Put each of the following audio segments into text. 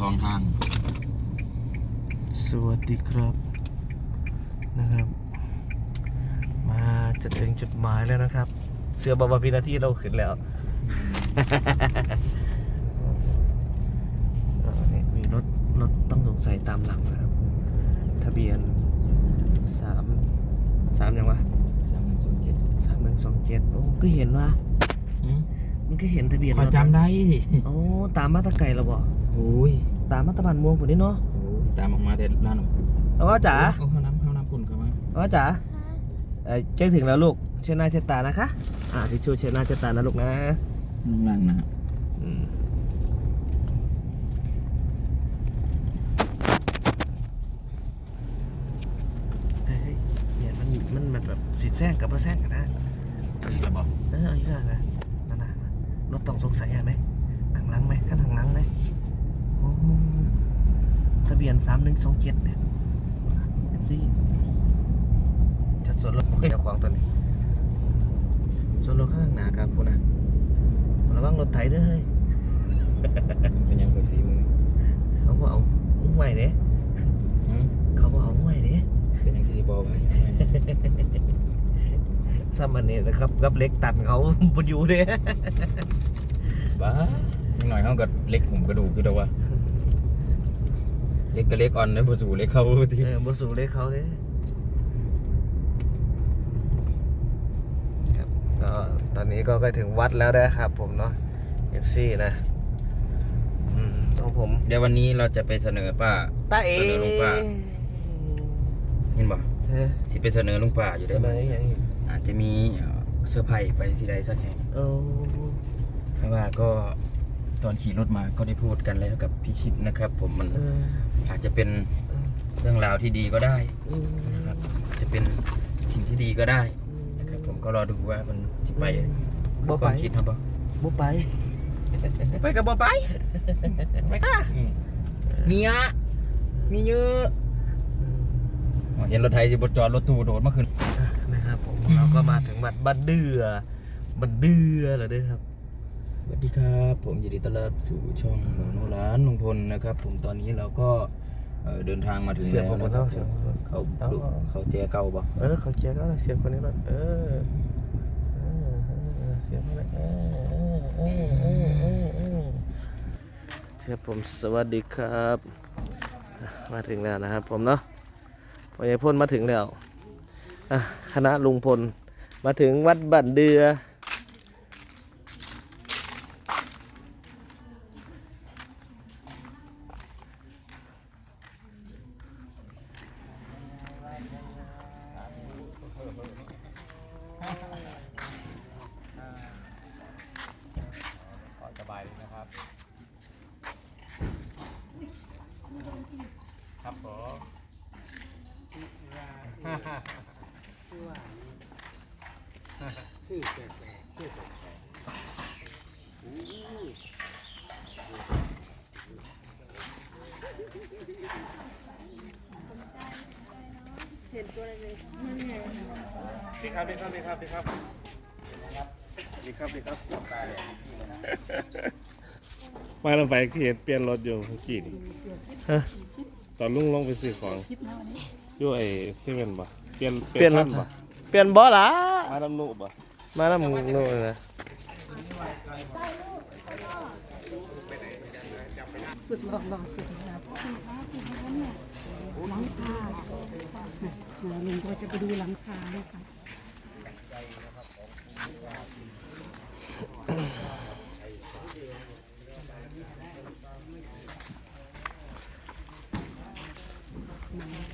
ทองทาง สวัสดีครับนะครับ มาจะถึงจุดหมายแล้วนะครับ เสือบาบาพินาที่เราขึ้นแล้วเออนี่มีรถรถต้องสงสัยตามหลังนะครับ ทะเบียนสามสามยังวะสามหนึ่งสองเจ็ดสามหนึ่งสองเจ็ดโอ้ก็เห็นว่ามันก็เห็นทะเบียนขอรถจำได้ โอ้ ตามมาตะไก่เราบ่โอ้ย ตามมาตะบันม่วงผมนี่เนาะโอ้ยตามออกมาแต่ร้านหนูเอาว่าจ๋าเอาข้าวน้ำข้าวน้ำปุ่นเข้ามาเอาว่าจ๋าเอ้ยใกล้ถึงแล้วลูกเช็ดหน้าเช็ดตานะคะ อ่าทิชชู่เช็ดหน้าเช็ดตานะลูกนะน้องลังนะอืมเฮ้ยเนี่ยมันมันมันแบบสิแซงกับมาแซงกันนะอีกแล้วบอกเออเอาอีกแล้วนะนั่นนะรถต้องสงสัยเห็นไหมข้างหลังไหมข้างหลังไหมโอ้โห ทะเบียนสามหนึ่งสองเจ็ดเนี่ยเอฟซีจะส่วนรถเจ้าของตัวนี้ ส่วนรถข้างหน้าครับคุณนะระวังรถไถเด้อเฮ้ยเป็นยังไปฝีมือ เขาบอกเอาอุ้งไหวเด้หืมเขาบอกเอาอุ้งไหวเด้เป็นยังที่สิบอกไว้ซ้ำอันนี้นะครับกับเล็กตัดเขาบนอยู่เด้บ้ายังหน่อยเขาก็เล็กหุ่มกระดูกคือเดาว่า เล็กก็เล็กอ่อนนะบ่สู่เล็กเข้าทีเออบนสูงเล็กเขาเด้ครับก็ตอนนี้ก็ใกล้ถึงวัดแล้วนะครับ ผมเนาะ FC นะอืมของผมเดี๋ยววันนี้เราจะไปเสนอป้าตาเอเสนอลุงป้าเห็นบ่เฮ้ยสิไปเสนอลุงป้าอยู่เสได้นไหมออย่างอีกอาจจะมีเอ่อเสื้อร์ไผ่ไปที่ใดสักแห่งโอ้เพราะว่าก็ตอนขี่รถมาก็ได้พูดกันแล้วกับพี่ชิดนะครับ ผมมันเออ อาจจะเป็นเรื่องราวที่ดีก็ได้อืมนะครับอาจจะเป็นสิ่งที่ดีก็ได้นะครับผมก็รอดูว่ามันจะไปบ่คไปวามคิดครับบ่บ่ไปไปกับบ่ไปไปค่ะเมียมีเยอะอ๋อเห็นรถไทยสิบจอดรถตู้โดดมาขึ้นนะครับผมเราก็มาถึงบัดบัดเดือบัดเดือแล้วเด้อครับสวัสดีครับ ผมยินดีต้อนรับสู่ช่องหมอโนร้านลุงพลนะครับ ผมตอนนี้เราก็ เอ่อเดินทางมาถึงเสียงแล้วผมนะครับเสียงผมเขาเอาดูเอา เขาแจเก่าบ่เออเขาแจ็คก็เสียงคนนี้แล้วเออเออเออเสียงคนนี้เออเออเออเออเออเสียงผมสวัสดีครับ มาถึงแล้วนะครับผมเนาะพอใหญ่พ่นมาถึงแล้วอะคณะลุงพลมาถึงวัดบันเดือ สบายเลยนะครับ ครับผมฮ่าฮ่าชื่อว่าชื่อแปลกชื่อแปลกๆอู้เห็นตัวเล็กๆนั่นไงดีครับดีครับดีครับดีครับดีครับดีครับมาลงไปเขียนเปลี่ยนรถอยู่เมื่อกี้นี่ฮะ ตอนลุงลงไปซื้อของอยู่ไอ้เซเว่นบ่เปลี่ยนเปลี่ยนรถ บ่เปลี่ยนบ่ล่ะมาดำนุบ่มาดำนุนะสุดหล่อหล่อสุดครับหลังคาเดี๋ยวลุงก็จะไปดูหลังคานะคะ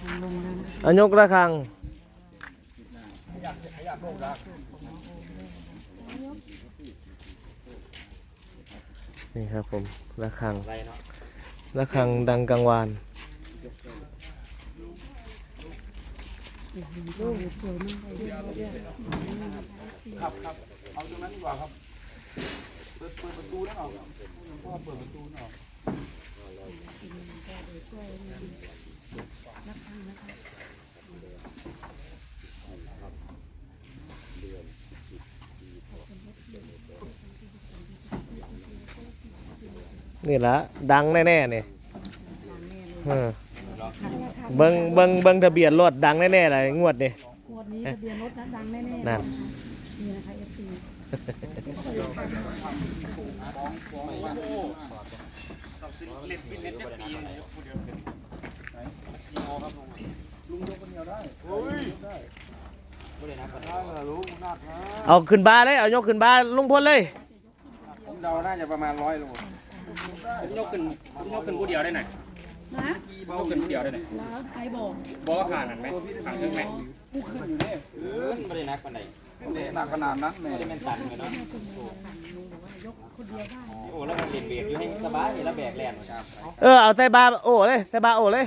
ทางล งแล้วนยกระฆังนี่ครับผมระฆังระฆังดังกังวานโอ้โหสวยมากเอาตรงนั้นดีกว่าครับเปิดเปิดประตูแล้วเอาพ่อเปิดประตูแล้ว นี่ละดังแน่ๆเนี่ยเออเบิ่งเบิ่งเบิ่งทะเบียนรถดังแน่ๆเลยงวดนี่งวดนี้ทะเบียนรถนะดังแน่ๆนั่นนี่นะคะเอฟซีเอาขึ้นบ้านเลย เอายกขึ้นบ้านลุงพลเลย ผมเดาน่าจะประมาณร้อยโลผมยกขึ้นผมยกขึ้นผู้เดียวได้ไหนนะผมยกขึ้นผู้เดียวได้ไหนแล้วใครบอกบอกว่าขาดนั่นไหมขาดเครื่องไหมไม่ได้นักปานใดหนักขนาดนั้นเลยเป็นตันเลยเนาะโอ้แล้วมันเบียดเบียดอยู่ให้สบายแล้วแบกแรงครับเออเอาใส่บาโอ้เลยใส่บาโอ้เลย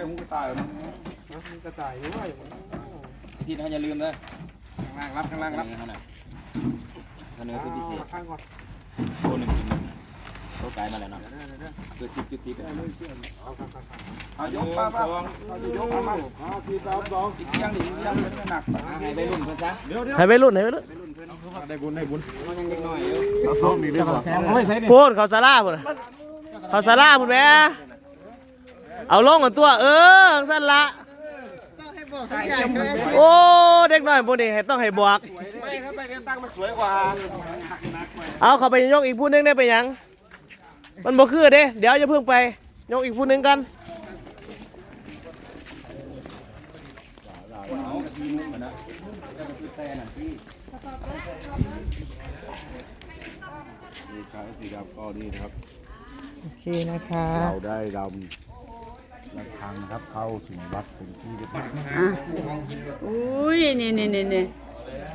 ไม่เห็นเอาที่เนาะแค่แค่หูกระต่ายมันกระต่ายอยู่ว่าสิเขาอย่าลืมนะข้างล่างรับข้างล่างรับเท่านั้นเสนอเป็นพิเศษโตหนึ่งจุดหนึ่งโตไกลมาแล้วเนาะจุดสิบจุดสิบเอายกป้าป้าเอายกมามาทีสามสองอีกยังอีกยังเป็นหนักให้ไปรุ่นเพิ่นซะให้ไปรุ่นให้ไปรุ่นได้บุญได้บุญยังเด็กหน่อยอยู่พูดเขาซาร่าพูดเขาซาร่าพูดแหม่ เอาลงกับตัว เออสั้นละต้องให้บอกทุกอย่างเลยโอ้เด็กน้อยพวกนี้ให้ต้องให้บวก ไม่ครับไปตั้งมันสวยกว่าเอาเขาไปยกอีกผู้หนึงได้ไปหยัง มันบ่คือเด้เดี๋ยวจะเพิ่งไปยกอีกผู้หนึงกัน นี่ครับสีดำก็นี่นะครับ โอเคนะคะ เราได้ดำ ระฆังนะครับเข้าถึงวัดเป็นที่เรียบร้อยอุ้ยนี่นี่นี่นี่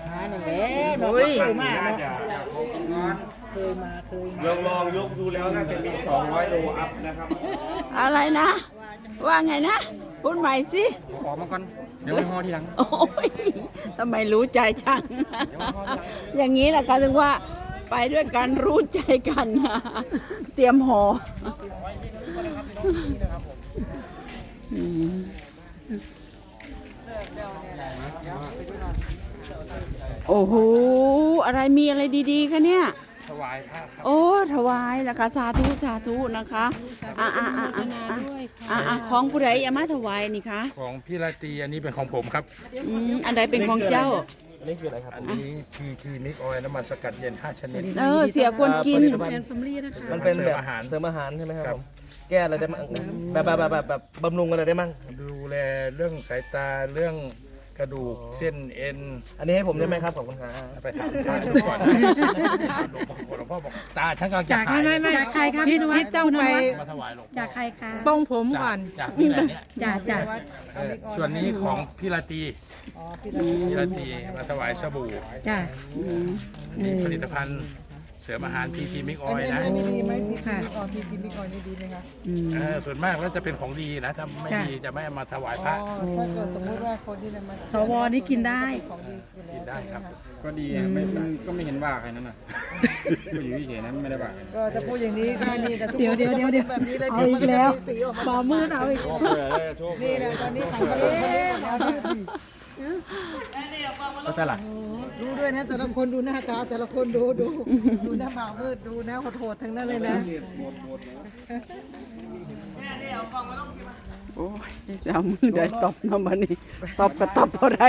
หาหนึ่งแล้วเราก็เคยมาเนาะเคยมาเคยมาลองลองยกดูแล้วน่าจะมี 200 โลอัพนะครับอะไรนะ ว่าไงนะ พูดใหม่สิออกมาก่อนเดี๋ยวไปห่อทีหลัง โอ้ยทำไมรู้ใจฉันอย่างนี้แหละค่ะถึงว่าไปด้วยกันรู้ใจกันเตรียมหออืม โอ้โห อะไรมีอะไรดีๆคะเนี่ย ถวายพระโอ้ ถวายนะคะ สาธุ สาธุนะคะอ่าอ่าอ่าอ่าอ่าอ่าของผู้ใดเอามาถวายนี่คะของพี่ราตรีอันนี้เป็นของผมครับ อืมอันใดเป็นของเจ้า อันนี้พีทีมิกออยล์น้ำมันสกัดเย็น 5 ชนิด เออ เสียควรกิน แอนฟมลี่นะคะ มันเป็นแบบเสริมอาหารเสริมอาหารใช่ไหมครับครัผบม แก้อะไรได้มั่งแบบแบบแบบแบบแบบบำรุงอะไรได้มั่งดูแลเรื่องสายตาเรื่องกระดูกเส้นเอ็น อันนี้ให้ผมได้ไหมครับขอบคุณครับไปถามพระดูก่อนนะหลวงพ่อบอกตาฉันกำลังจะหายจากใครครับชิดชิดต้องไปมาถวายหลวงพ่อจากใครคะป้องผมก่อนจากนี่แหละเนี่ยจ่าจ่าวัดอมิกออนส่วนนี้ของพี่ราตรีอ๋อพี่ตาพี่ราตรีมาถวายสบู่จ่านี่ผลิตภัณฑ์ เสริมอาหารพีทีมิกออัอนยนี้ล์นะอันนี้ดีไหมที่พี่ออนพี่จิมมิกออนนี่ดีไหมคะเออส่วนมากแล้วจะเป็นของดีนะถ้าไม่ดีจะไม่เอามาถวายพอ๋ระอถ้าเกิดสมมติว่าคนที่นำมาสวนี่กินได้ ของดีอยู่แล้วกินได้ครับก็ดีอะไม่มันก็ไม่เห็นว่าใครนั่นน่ะ ก็อยู่เฉยๆนะไม่ได้ว่าใคร ก็จะพูดอย่างนี้ได้นี่แต่ทุกเดี๋ยวคนเดี๋ยวเดี๋ยวเดี๋ยวแบบนี้เลยเอาเดี๋ยวอีมันกก็แล้วจะมีสีออกมาฝ่ามือเอาอีก นี่นะตอนนี้ขังกระดูกคนนี้หมดแล้วนะก็ใช่ล่ะ ดูด้วยนะ แต่ละคนดูหน้าตาแต่ละคนดูดูดูหน้าบ่าวมืดดูหน้าโหดๆทั้งนั้นเลยนะโอ้ยเรามือได้ตบน้ำมันนี่ตบก็ตบเท่าไร